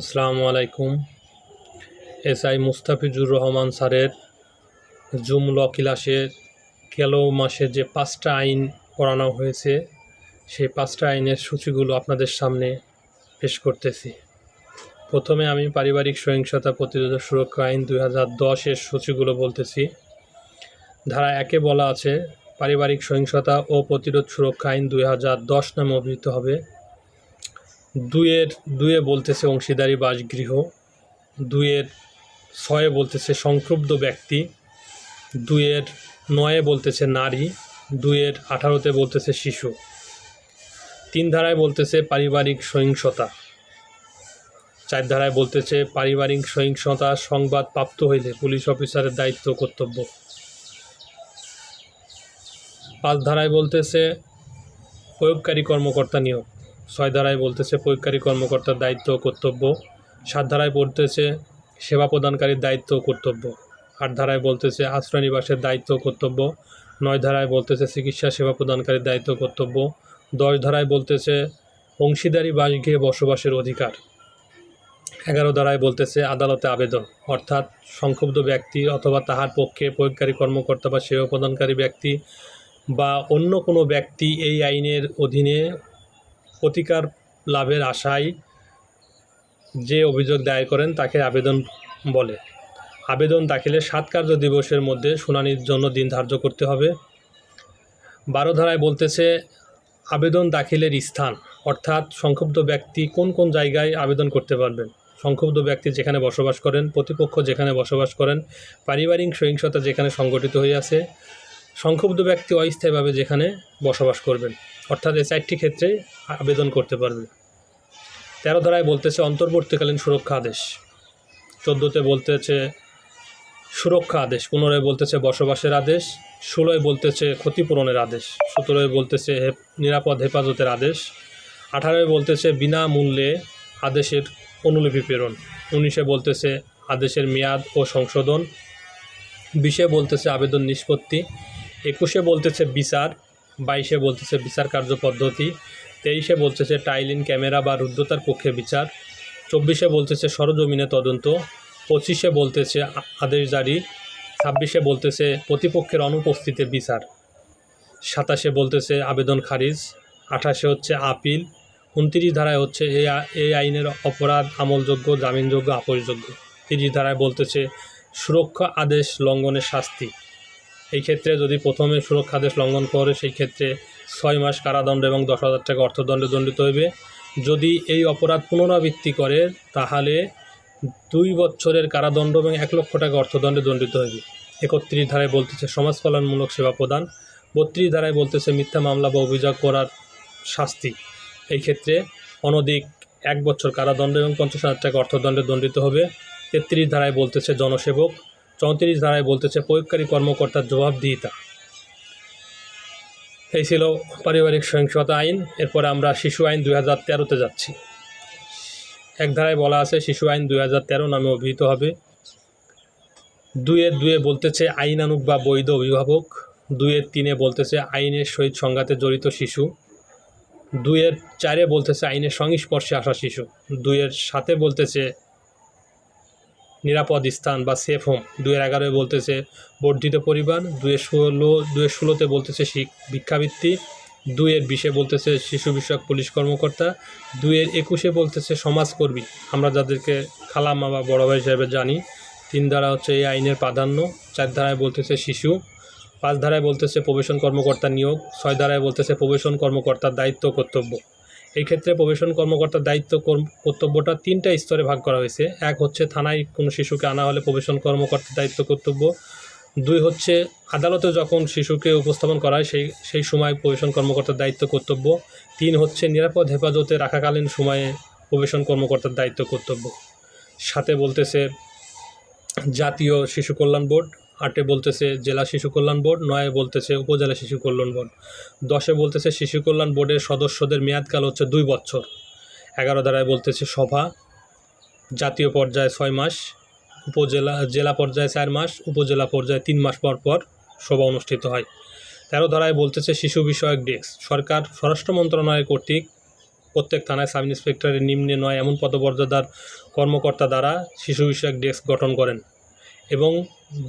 আসসালামু আলাইকুম। S I Mustafizur Rahman স্যারের জুম ল ক্লাসে গেল মাসে যে পাঁচটা আইন পড়ানো হয়েছে, সেই পাঁচটা আইনের সূচিগুলো আপনাদের সামনে পেশ করতেছি। প্রথমে আমি পারিবারিক সহিংসতা প্রতিরোধ সুরক্ষা আইন দুই হাজার দশের সূচিগুলো বলতেছি। ধারা একে বলা আছে, পারিবারিক সহিংসতা ও প্রতিরোধ সুরক্ষা আইন দুই হাজার দশ নামে অভিহিত হবে। দুইয়ের দুয়ে বলতেছে অংশীদারি বাসগৃহ দুইয়ের ছয়ে বলতেছে সংক্ষুব্ধ ব্যক্তি দুইয়ের নয়ে বলতেছে নারী দুইয়ের আঠারোতে বলতেছে শিশু, তিন ধারায় বলতেছে পারিবারিক সহিংসতা, চার ধারায় বলতেছে পারিবারিক সহিংসতা সংবাদ প্রাপ্ত হইলে পুলিশ অফিসারের দায়িত্ব কর্তব্য, পাঁচ ধারায় বলতেছে প্রয়োগকারী কর্মকর্তা নিয়োগ ছয় ধারায় বলতেছে প্রয়োগকারী কর্মকর্তার দায়িত্ব কর্তব্য। সাত ধারায় বলতেছে সেবা প্রদানকারীর দায়িত্ব কর্তব্য। আট ধারায় বলতেছে আশ্রয় নিবাসের দায়িত্ব কর্তব্য। নয় ধারায় বলতেছে চিকিৎসা সেবা প্রদানকারীর দায়িত্ব কর্তব্য। দশ ধারায় বলতেছে অংশীদারি বাসগৃহে বসবাসের অধিকার। এগারো ধারায় বলতেছে আদালতে আবেদন, অর্থাৎ সংক্ষুব্ধ ব্যক্তি অথবা তাহার পক্ষে প্রয়োগকারী কর্মকর্তা বা সেবা প্রদানকারী ব্যক্তি বা অন্য কোনো ব্যক্তি এই আইনের অধীনে প্রতিকার লাভের আশায় যে অভিযোগ দায়ের করেন তাকে আবেদন বলে। আবেদন দাখিলের সাত কার্য দিবসের মধ্যে শুনানির জন্য দিন ধার্য করতে হবে। বারো ধারায় বলতেছে, আবেদন দাখিলের স্থান, অর্থাৎ সংক্ষুব্ধ ব্যক্তি কোন কোন জায়গায় আবেদন করতে পারবেন। সংক্ষুব্ধ ব্যক্তি যেখানে বসবাস করেন, প্রতিপক্ষ যেখানে বসবাস করেন, পারিবারিক সহিংসতা যেখানে সংগঠিত হয়ে আছে, সংক্ষুব্ধ ব্যক্তি অস্থায়ীভাবে যেখানে বসবাস করবেন। অর্থাৎ এই চারটি ক্ষেত্রে আবেদন করতে পারবে। তেরো ধারায় বলতেছে, অন্তর্বর্তীকালীন সুরক্ষা আদেশ। চোদ্দোতে বলতেছে, সুরক্ষা আদেশ। পনেরোয় বলতেছে, বসবাসের আদেশ। ষোলোয় বলতেছে, ক্ষতিপূরণের আদেশ। সতেরোয় বলতেছে নিরাপদ হেফাজতের আদেশ। আঠারোয় বলতেছে, বিনামূল্যে আদেশের অনুলিপি প্রেরণ। উনিশে বলতেছে, আদেশের মেয়াদ ও সংশোধন। বিশে বলতেছে, আবেদন নিষ্পত্তি। একুশে বলতেছে, বিচার। বাইশে বলতেছে বিচার কার্য পদ্ধতি, তেইশে বলতেছে টাইলিন ক্যামেরা বা রুদ্ধতার পক্ষে বিচার, চব্বিশে বলতেছে সরজমিনে তদন্ত, পঁচিশে বলতেছে আদেশ জারি, ছাব্বিশে বলতেছে প্রতিপক্ষের অনুপস্থিতিতে বিচার, সাতাশে বলতেছে আবেদন খারিজ, আঠাশে হচ্ছে আপিল, উনত্রিশ ধারায় হচ্ছে এই এই আইনের অপরাধ, আমলযোগ্য, জামিনযোগ্য, আপসযোগ্য, তিরিশ ধারায় বলতেছে সুরক্ষা আদেশ লঙ্ঘনের শাস্তি। এই ক্ষেত্রে যদি প্রথমে সুরক্ষা আদেশ লঙ্ঘন করে, সেই ক্ষেত্রে ছয় মাস কারাদণ্ড এবং দশ হাজার টাকা অর্থদণ্ডে দণ্ডিত হইবে। যদি এই অপরাধ পুনরাবৃত্তি করে, তাহলে দুই বছরের কারাদণ্ড এবং এক লক্ষ টাকা অর্থদণ্ডে দণ্ডিত হইবে। একত্রিশ ধারায় বলতেছে, সমাজ কল্যাণমূলক সেবা প্রদান। বত্রিশ ধারায় বলতেছে, মিথ্যা মামলা বা অভিযোগ করার শাস্তি। এই ক্ষেত্রে অনধিক এক বছর কারাদণ্ড এবং পঞ্চাশ হাজার টাকা অর্থদণ্ডে দণ্ডিত হবে। তেত্রিশ ধারায় বলতেছে, জনসেবক চৌত্রিশ ধারায় বলতেছে, প্রয়োগকারী কর্মকর্তার জবাবদিহিতা। এই ছিল পারিবারিক সহিংসতা আইন। এরপরে আমরা শিশু আইন দুই হাজার তেরোতে যাচ্ছি। এক ধারায় বলা আছে, শিশু আইন দুই হাজার তেরো নামে অভিহিত হবে। দুয়ের দুয়ে বলতেছে আইনানুগ বা বৈধ অভিভাবক। দুয়ের তিনে বলতেছে, আইনের সহিত সংঘাতে জড়িত শিশু। দুয়ের চারে বলতেছে, আইনের সংস্পর্শে আসা শিশু। দুয়ের সাথে বলতেছে নিরাপদ স্থান বা সেফ হোম দুয়ের এগারোয় বলতেছে, বর্ধিত পরিবার, দুয়ের ষোলো, দুয়ের ষোলোতে বলতেছে ভিক্ষাবৃত্তি, দুয়ের বিশে বলতেছে শিশু বিষয়ক পুলিশ কর্মকর্তা, দুয়ের একুশে বলতেছে সমাজকর্মী। আমরা যাদেরকে খালাম্মা বা বড় ভাই হিসেবে জানি, তিন ধারা হচ্ছে এই আইনের প্রাধান্য, চার ধারায় বলতেছে শিশু, পাঁচ ধারায় বলতেছে প্রবেশন কর্মকর্তা নিয়োগ, ছয় ধারায় বলতেছে প্রবেশন কর্মকর্তার দায়িত্ব কর্তব্য। এই ক্ষেত্রে প্রবেশন কর্মকর্তার দায়িত্ব কর্তব্যটা তিনটা স্তরে ভাগ করা হয়েছে। এক হচ্ছে থানায় কোনো শিশুকে আনা হলে প্রবেশন কর্মকর্তার দায়িত্ব কর্তব্য। দুই হচ্ছে আদালতে যখন শিশুকে উপস্থাপন করা হয়, সেই সেই সময় প্রবেশন কর্মকর্তার দায়িত্ব কর্তব্য। তিন হচ্ছে নিরাপদ হেফাজতে রাখাকালীন সময়ে প্রবেশন কর্মকর্তার দায়িত্ব কর্তব্য। সাথে বলতেছে জাতীয় শিশু কল্যাণ বোর্ড আটে বলতেছে জেলা শিশু কল্যাণ বোর্ড, নয়ে বলতেছে উপজেলা শিশু কল্যাণ বোর্ড। দশে বলতেছে শিশু কল্যাণ বোর্ডের সদস্যদের মেয়াদকাল হচ্ছে দুই বছর। এগারো ধারায় বলতেছে সভা, জাতীয় পর্যায়ে ছয় মাস, উপজেলা, জেলা পর্যায়ে চার মাস, উপজেলা পর্যায়ে তিন মাস পর পর সভা অনুষ্ঠিত হয়। তেরো ধারায় বলতেছে শিশু বিষয়ক ডেস্ক, সরকার, স্বরাষ্ট্র মন্ত্রণালয় কর্তৃক প্রত্যেক থানায় সাব ইন্সপেক্টরের নিম্নে নয় এমন পদমর্যাদার কর্মকর্তা দ্বারা শিশু বিষয়ক ডেস্ক গঠন করেন এবং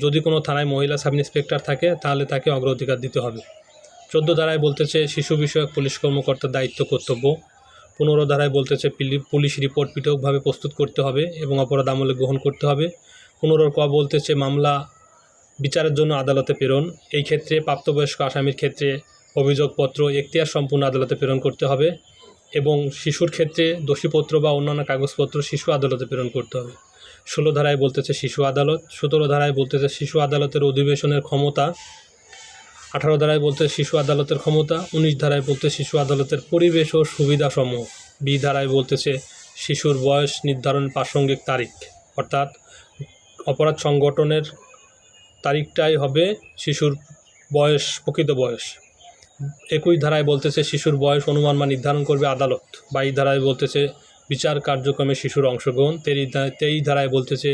যদি কোনো থানায় মহিলা সাব ইন্সপেক্টর থাকে, তাহলে তাকে অগ্রাধিকার দিতে হবে। চোদ্দ ধারায় বলতেছে, শিশু বিষয়ক পুলিশ কর্মকর্তার দায়িত্ব কর্তব্য। পনেরো ধারায় বলতেছে পুলিশ রিপোর্ট পৃথকভাবে প্রস্তুত করতে হবে এবং অপরাধ আমলে গ্রহণ করতে হবে। পনেরোর ক বলতেছে, মামলা বিচারের জন্য আদালতে প্রেরণ। এই ক্ষেত্রে প্রাপ্তবয়স্ক আসামির ক্ষেত্রে অভিযোগপত্র, এখতিয়ার সম্পূর্ণ আদালতে প্রেরণ করতে হবে এবং শিশুর ক্ষেত্রে দোষীপত্র বা অন্যান্য কাগজপত্র শিশু আদালতে প্রেরণ করতে হবে। ষোলো ধারায় বলতেছে শিশু আদালত, সতেরো ধারায় বলতেছে শিশু আদালতের অধিবেশনের ক্ষমতা, আঠারো ধারায় বলতে শিশু আদালতের ক্ষমতা, উনিশ ধারায় বলতে শিশু আদালতের পরিবেশ ও সুবিধাসমূহ। বি ধারায় বলতেছে শিশুর বয়স নির্ধারণ প্রাসঙ্গিক তারিখ। অর্থাৎ অপরাধ সংগঠনের তারিখটাই হবে শিশুর বয়স, প্রকৃত বয়স। একুশ ধারায় বলতেছে শিশুর বয়স অনুমান বা নির্ধারণ করবে আদালত। বাইশ ধারায় বলতেছে বিচার কার্যক্রমে শিশুর অংশগ্রহণ। তেইশ ধারায় বলতেছে,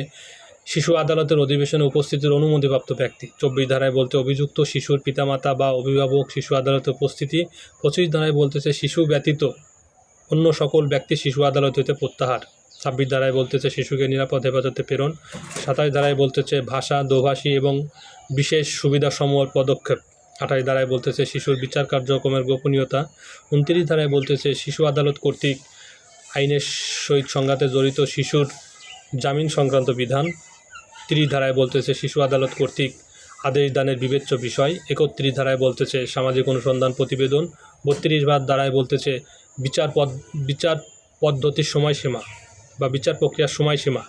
শিশু আদালতের অধিবেশনে উপস্থিতির অনুমতিপ্রাপ্ত ব্যক্তি। চব্বিশ ধারায় বলতে অভিযুক্ত শিশুর পিতামাতা বা অভিভাবক শিশু আদালতে উপস্থিতি। পঁচিশ ধারায় বলতেছে, শিশু ব্যতীত অন্য সকল ব্যক্তি শিশু আদালত হইতে প্রত্যাহার। ছাব্বিশ ধারায় বলতেছে, শিশুকে নিরাপদ হেফাজতে প্রেরণ। সাতাশ ধারায় বলতেছে, ভাষা, দোভাষী এবং বিশেষ সুবিধাসমূহের পদক্ষেপ। আঠাশ ধারায় বলতেছে, শিশুর বিচার কার্যক্রমের গোপনীয়তা। উনত্রিশ ধারায় বলতেছে, শিশু আদালত কর্তৃক আইনের সহিত সংঘাতে জড়িত শিশুর জামিন সংক্রান্ত বিধান তিরিশ ধারায় বলতেছে শিশু আদালত কর্তৃক আদেশ দানের বিবেচ্য বিষয়। একত্রিশ ধারায় বলতেছে সামাজিক অনুসন্ধান প্রতিবেদন। বত্রিশ বার ধারায় বলতেছে বিচার পদ, বিচার পদ্ধতির সময়সীমা বা বিচার প্রক্রিয়ার সময়সীমা।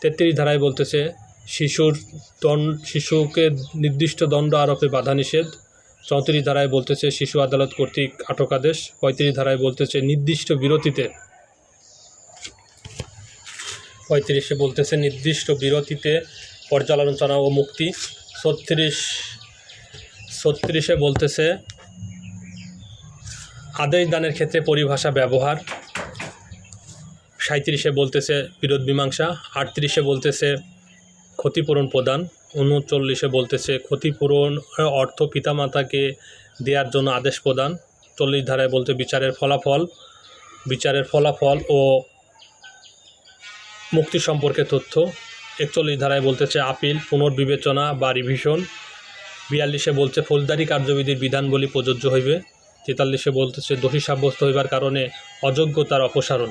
তেত্রিশ ধারায় বলতেছে শিশুর দণ্ড, শিশুকে নির্দিষ্ট দণ্ড আরোপে বাধা নিষেধ। চৌত্রিশ ধারায় বলতেছে শিশু আদালত কর্তৃক আটক আদেশ। পঁয়ত্রিশ ধারায় বলতেছে নির্দিষ্ট বিরতিতে পঁয়ত্রিশে বলতেছে নির্দিষ্ট বিরতিতে পর্যালোচনা ও মুক্তি। ছত্রিশ, ছত্রিশে বলতেছে, আদেশ দানের ক্ষেত্রে পরিভাষা ব্যবহার। সাঁত্রিশে বলতেছে বিরোধ মীমাংসা। আটত্রিশে বলতেছে ক্ষতিপূরণ প্রদান। উনচল্লিশে বলতেছে ক্ষতিপূরণ অর্থ পিতামাতাকে দেওয়ার জন্য আদেশ প্রদান। চল্লিশ ধারায় বলতে বিচারের ফলাফল। বিচারের ফলাফল ও মুক্তি সম্পর্কে তথ্য। একচল্লিশ ধারায় বলতেছে, আপিল, পুনর্বিবেচনা বা রিভিশন বিয়াল্লিশে বলছে, ফৌজদারি কার্যবিধির বিধানগুলি প্রযোজ্য হইবে। তেতাল্লিশে বলতেছে, দোষী সাব্যস্ত হইবার কারণে অযোগ্যতার অপসারণ।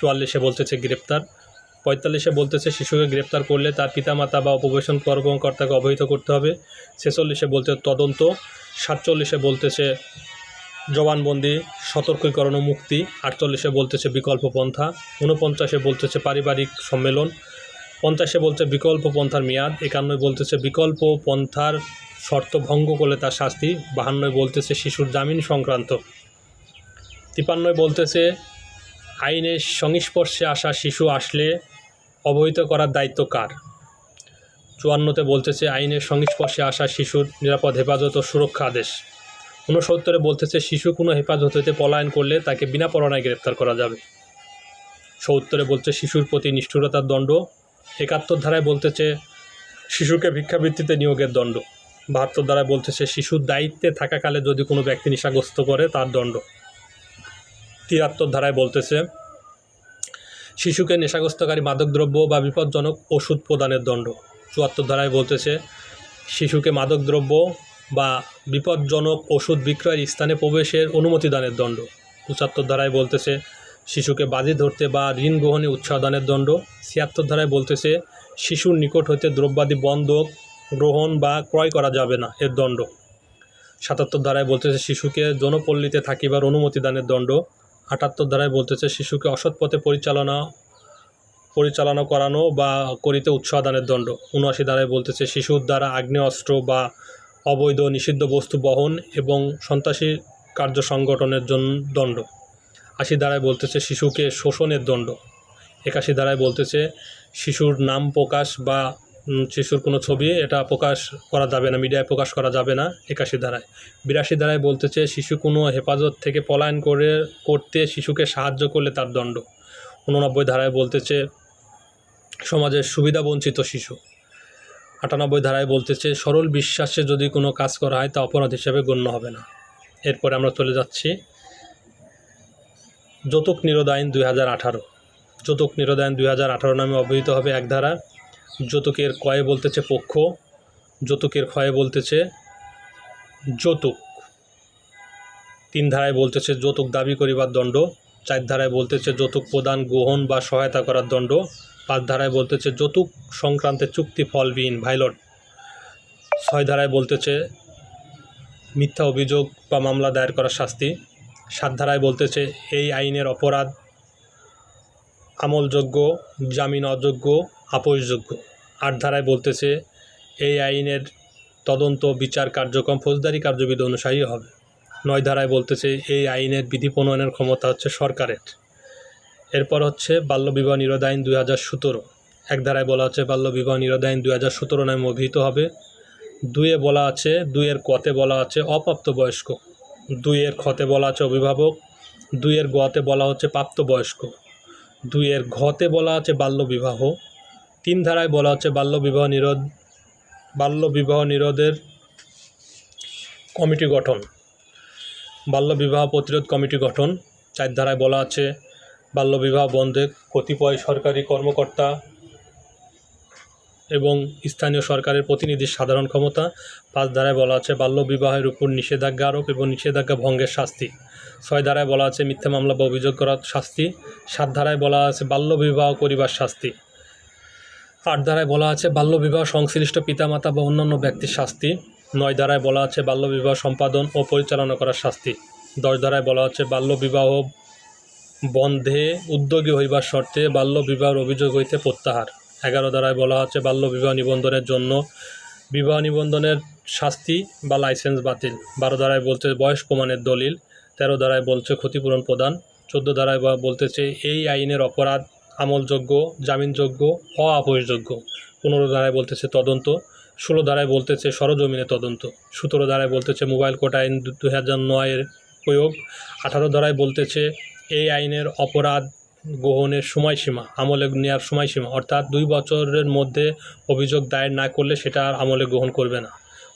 চুয়াল্লিশে বলতেছে, গ্রেপ্তার। পঁয়তাল্লিশে বলতেছে, শিশুকে গ্রেপ্তার করলে তার পিতামাতা বা উপবেশন কর্মকর্তাকে অবহিত করতে হবে। ছেচল্লিশে বলতে, তদন্ত। সাতচল্লিশে বলতেছে জবানবন্দি, সতর্কীকরণ মুক্তি। আটচল্লিশে বলতেছে বিকল্প পন্থা, ঊনপঞ্চাশে বলতেছে পারিবারিক সম্মেলন, পঞ্চাশে বলছে বিকল্প পন্থার মেয়াদ, একান্নয় বলতেছে বিকল্প পন্থার শর্ত ভঙ্গ করলে তার শাস্তি, বাহান্নয় বলতেছে শিশুর জামিন সংক্রান্ত। তিপান্নয় বলতেছে আইনের সংস্পর্শে আসা শিশু আসলে অবহিত করার দায়িত্ব কার? চুয়ান্নতে বলতেছে আইনের সংস্পর্শে আসা শিশুর নিরাপদ হেফাজত ও সুরক্ষা আদেশ। ঊনসত্তরে বলতেছে, শিশু কোনো হেফাজত হইতে পলায়ন করলে তাকে বিনা পরণায় গ্রেপ্তার করা যাবে। সত্তরে বলছে, শিশুর প্রতি নিষ্ঠুরতার দণ্ড। একাত্তর ধারায় বলতেছে, শিশুকে ভিক্ষাবৃত্তিতে নিয়োগের দণ্ড। বাহাত্তর ধারায় বলতেছে, শিশুর দায়িত্বে থাকাকালে যদি কোনো ব্যক্তি নেশাগ্রস্ত করে, তার দণ্ড। তিয়াত্তর ধারায় বলতেছে, শিশুকে নেশাগ্রস্তকারী মাদকদ্রব্য বা বিপজ্জনক ওষুধ প্রদানের দণ্ড। চুয়াত্তর ধারায় বলতেছে, শিশুকে মাদকদ্রব্য বা বিপজ্জনক ওষুধ বিক্রয়ের স্থানে প্রবেশের অনুমতি দানের দণ্ড। পঁচাত্তর ধারায় বলতেছে, শিশুকে বাজি ধরতে বা ঋণ গ্রহণে উৎসাহ দানের দণ্ড। ছিয়াত্তর ধারায় বলতেছে, শিশুর নিকট হইতে দ্রব্যাদি বন্ধক গ্রহণ বা ক্রয় করা যাবে না, এর দণ্ড। সাতাত্তর ধারায় বলতেছে, শিশুকে জনপল্লীতে থাকিবার অনুমতি দানের দণ্ড। আটাত্তর ধারায় বলতেছে, শিশুকে অসৎ পথে পরিচালনা পরিচালনা করানো বা করিতে উৎসাহ দানের দণ্ড। উনআশি ধারায় বলতেছে, শিশুর দ্বারা আগ্নেয়াস্ত্র বা অবৈধ নিষিদ্ধ বস্তু বহন এবং সন্ত্রাসী কার্য সংগঠনের জন্য দণ্ড। আশি ধারায় বলতেছে শিশুকে শোষণের দণ্ড। একাশি ধারায় বলতেছে শিশুর নাম প্রকাশ বা শিশুর কোনো ছবি, এটা প্রকাশ করা যাবে না, মিডিয়ায় প্রকাশ করা যাবে না একাশি ধারায়। বিরাশি ধারায় বলতেছে শিশু কোনো হেফাজত থেকে পলায়ন করে, করতে শিশুকে সাহায্য করলে তার দণ্ড। উননব্বই ধারায় বলতেছে সমাজের সুবিধা বঞ্চিত শিশু। আটানব্বই ধারায় বলতেছে, সরল বিশ্বাসে যদি কোনো কাজ করা হয় তা অপরাধ হিসেবে গণ্য হবে না। এরপরে আমরা চলে যাচ্ছি। যৌতুক নিরোধ আইন দুই হাজার আঠারো। যৌতুক নিরোধ আইন দুই হাজার আঠারো নামে অবহিত হবে এক ধারা। যৌতুকের কয়ে বলতেছে পক্ষ, যৌতুকের ক্ষয়ে বলতেছে যৌতুক। তিন ধারায় বলতেছে যৌতুক দাবি করিবার দণ্ড, চার ধারায় বলতেছে যৌতুক প্রদান, গ্রহণ বা সহায়তা করার দণ্ড। পাঁচ ধারায় বলতেছে, যৌতুক সংক্রান্তে চুক্তি ফলবিহীন, ভাইলট। ছয় ধারায় বলতেছে, মিথ্যা অভিযোগ বা মামলা দায়ের করার শাস্তি। সাত ধারায় বলতেছে, এই আইনের অপরাধ আমলযোগ্য, জামিন অযোগ্য, আপোষযোগ্য। আট ধারায় বলতেছে, এই আইনের তদন্ত, বিচার কার্যক্রম ফৌজদারি কার্যবিধি অনুসারী হবে। নয় ধারায় বলতেছে, এই আইনের বিধি প্রণয়নের ক্ষমতা হচ্ছে সরকারের। এরপর হচ্ছে বাল্যবিবাহ নিরোধ আইন দুই হাজার সতেরো। এক ধারায় বলা হচ্ছে বাল্যবিবাহ নিরোধ আইন দুই হাজার সতেরো নামে অভিহিত হবে। দুয়ে বলা আছে, দুইয়ের কতে বলা আছে অপ্রাপ্তবয়স্ক। দুইয়ের ক্ষতে বলা আছে অভিভাবক। দুইয়ের গতে বলা হচ্ছে প্রাপ্তবয়স্ক। দুইয়ের ঘতে বলা আছে বাল্যবিবাহ তিন ধারায় বলা হচ্ছে বাল্যবিবাহ নিরোধ বাল্যবিবাহ নিরোধের কমিটি গঠন। বাল্যবিবাহ প্রতিরোধ কমিটি গঠন। চার ধারায় বলা আছে বাল্যবিবাহ বন্ধে কতিপয় সরকারি কর্মকর্তা এবং স্থানীয় সরকারের প্রতিনিধির সাধারণ ক্ষমতা। পাঁচ ধারায় বলা আছে, বাল্যবিবাহের উপর নিষেধাজ্ঞা আরোপ এবং নিষেধাজ্ঞা ভঙ্গের শাস্তি। ছয় ধারায় বলা আছে, মিথ্যা মামলা বা অভিযোগ করার শাস্তি। সাত ধারায় বলা আছে, বাল্যবিবাহ করিবার শাস্তি। আট ধারায় বলা আছে, বাল্যবিবাহ সংশ্লিষ্ট পিতামাতা বা অন্যান্য ব্যক্তির শাস্তি। নয় ধারায় বলা আছে, বাল্যবিবাহ সম্পাদন ও পরিচালনা করার শাস্তি। দশ ধারায় বলা হচ্ছে বাল্যবিবাহ বন্ধে উদ্যোগী হইবার শর্তে বাল্যবিবাহের অভিযোগ হইতে প্রত্যাহার। এগারো ধারায় বলা হচ্ছে বাল্যবিবাহ নিবন্ধনের জন্য বিবাহ নিবন্ধনের শাস্তি বা লাইসেন্স বাতিল। বারো ধারায় বলতে বয়স প্রমাণের দলিল। তেরো ধারায় বলছে, ক্ষতিপূরণ প্রদান। চোদ্দ ধারায় বা বলতেছে, এই আইনের অপরাধ আমলযোগ্য, জামিনযোগ্য অআপসযোগ্য পনেরো ধারায় বলতেছে, তদন্ত। ষোলো ধারায় বলতেছে, সরজমিনে তদন্ত। সতেরো ধারায় বলতেছে, মোবাইল কোড আইন দু হাজার নয়ের প্রয়োগ। আঠারো ধারায় বলতেছে এই আইনের অপরাধ গ্রহণের সময়সীমা, আমলে নেওয়ার সময়সীমা, অর্থাৎ দুই বছরের মধ্যে অভিযোগ দায়ের না করলে সেটা আর আমলে গ্রহণ করবে না।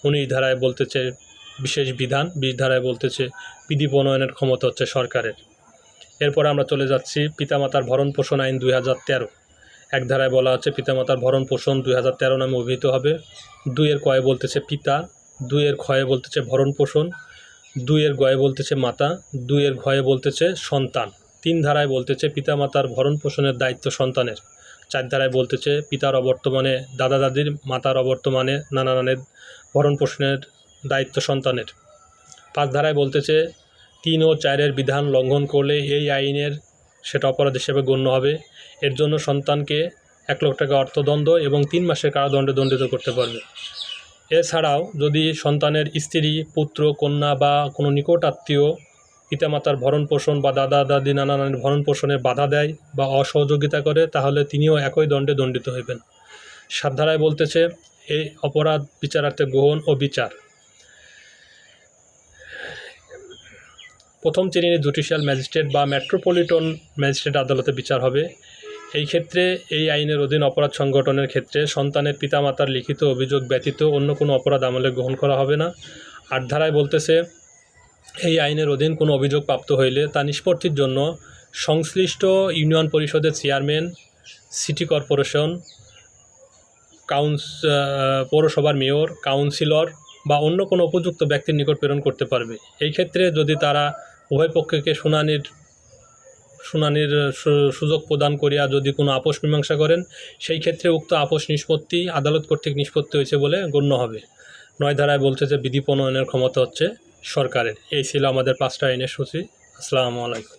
উনিশ ধারায় বলতেছে, বিশেষ বিধান, বিশ ধারায় বলতেছে, বিধি প্রণয়নের ক্ষমতা হচ্ছে সরকারের। এরপর আমরা চলে যাচ্ছি পিতামাতার ভরণ পোষণ আইন দুই হাজার তেরো। এক ধারায় বলা আছে পিতামাতার ভরণ পোষণ দুই হাজার তেরো নামে অভিহিত হবে। দুইয়ের কয়ে বলতেছে পিতা, দুইয়ের ক্ষয়ে বলতেছে ভরণ পোষণ দুইয়ের গয়ে বলতেছে মাতা, দুইয়ের ঘয়ে বলতেছে সন্তান, তিন ধারায় বলতেছে পিতামাতার ভরণ পোষণের দায়িত্ব সন্তানের, চার ধারায় বলতেছে পিতার অবর্তমানে, দাদা দাদির মাতার অবর্তমানে নানা নানের ভরণ পোষণের দায়িত্ব সন্তানের। পাঁচ ধারায় বলতেছে তিন ও চারের বিধান লঙ্ঘন করলে এই আইনের সেটা অপরাধ হিসেবে গণ্য হবে। এর জন্য সন্তানকে এক লক্ষ টাকা অর্থদণ্ড এবং তিন মাসের কারাদণ্ডে দণ্ডিত করতে পারবে। এছাড়াও যদি সন্তানের স্ত্রী, পুত্র, কন্যা বা কোনো নিকট আত্মীয় পিতামাতার ভরণ পোষণ বা দাদা, দাদি, নানা নানির ভরণ পোষণে বাধা দেয় বা অসহযোগিতা করে, তাহলে তিনিও একই দণ্ডে দণ্ডিত হইবেন। সাত ধারায় বলতেছে এই অপরাধ বিচারার্থে গ্রহণ ও বিচার। প্রথম শ্রেণির জুডিশিয়াল ম্যাজিস্ট্রেট বা মেট্রোপলিটন ম্যাজিস্ট্রেট আদালতে বিচার হবে। এই ক্ষেত্রে এই আইনের অধীন অপরাধ সংগঠনের ক্ষেত্রে সন্তানের পিতামাতার লিখিত অভিযোগ ব্যতীত অন্য কোনো অপরাধ আমলে গ্রহণ করা হবে না। আট ধারায় বলতেছে, এই আইনের অধীন কোনো অভিযোগ প্রাপ্ত হইলে তা নিষ্পত্তির জন্য সংশ্লিষ্ট ইউনিয়ন পরিষদের চেয়ারম্যান, সিটি কর্পোরেশন, কাউন্স পৌরসভার মেয়র, কাউন্সিলর বা অন্য কোনো উপযুক্ত ব্যক্তির নিকট প্রেরণ করতে পারবে। এই ক্ষেত্রে যদি তারা উভয় পক্ষকে শুনানির শুনানির সুযোগ প্রদান করিয়া যদি কোনো আপোষ মীমাংসা করেন, সেই ক্ষেত্রে উক্ত আপোষ নিষ্পত্তি আদালত কর্তৃক নিষ্পত্তি হয়েছে বলে গণ্য হবে। নয় ধারায় বলছে যে বিধি প্রণয়নের ক্ষমতা হচ্ছে সরকারের। এই ছিল আমাদের পাঁচটা আইনের সূচি। আসসালামু আলাইকুম।